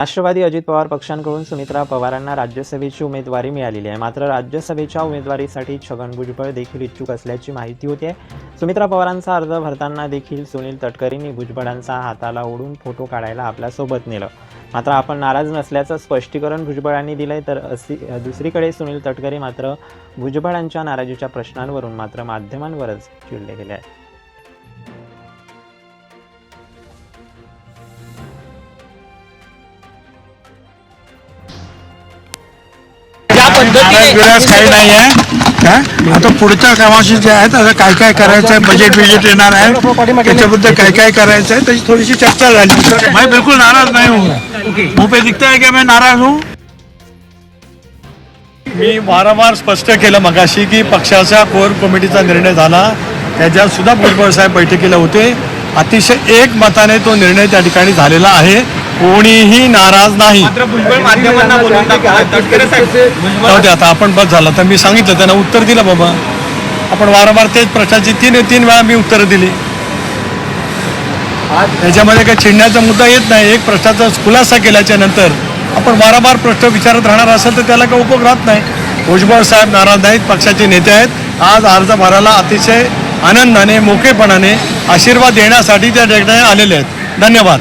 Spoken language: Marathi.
राष्ट्रवादी अजित पवार पक्षांकडून सुमित्रा पवारांना राज्यसभेची उमेदवारी मिळालेली आहे. मात्र राज्यसभेच्या उमेदवारीसाठी छगन भुजबळ देखील इच्छुक असल्याची माहिती होते सुमित्रा पवारांचा अर्ज भरताना देखील सुनील तटकरींनी भुजबळांचा हाताला ओढून फोटो काढायला आपल्यासोबत नेलं. मात्र आपण नाराज नसल्याचं स्पष्टीकरण भुजबळांनी दिलंय तर असी दुसरीकडे सुनील तटकरे मात्र भुजबळांच्या नाराजीच्या प्रश्नांवरून मात्र माध्यमांवरच चिडले गेले आहेत. बिराज काही नाही आहे काय आता पुढच्या कामाशी जे आहेत आता काय काय करायचं आहे बजेट बिजेट येणार आहे त्याच्याबद्दल काय काय करायचं आहे त्याची थोडीशी चर्चा झाली. मैं बिल्कुल नाराज नाही हूँ मुंह पे दिखता है कि? मैं नाराज हूँ मी वारंवार स्पष्ट केलं मगाशी की पक्षाच्या कोर कमिटीचा निर्णय झाला. त्याच्यात सुद्धा भुजबळ साहेब बैठकीला होते. अतिशय एक मताने तो निर्णय त्या ठिकाणी झालेला आहे. कोणीही नाराज नाही. जाऊ दे आता आपण बस झालं. तर मी सांगितलं त्यांना उत्तर दिलं बाबा. आपण वारंवार तेच प्रश्नाची तीन तीन वेळा मी उत्तरं दिली. याच्यामध्ये काही चिडण्याचा मुद्दा येत नाही. एक प्रश्नाचा खुलासा केल्याच्यानंतर आपण वारंवार प्रश्न विचारत राहणार असेल तर त्याला काही उपयोग राहत नाही. भुजबळ साहेब नाराज नाहीत पक्षाचे नेते आहेत. आज अर्ज भरायला अतिशय आनंदाने मोकेपणाने आशीर्वाद देण्यासाठी त्या ठिकाणी आलेले आहेत. धन्यवाद.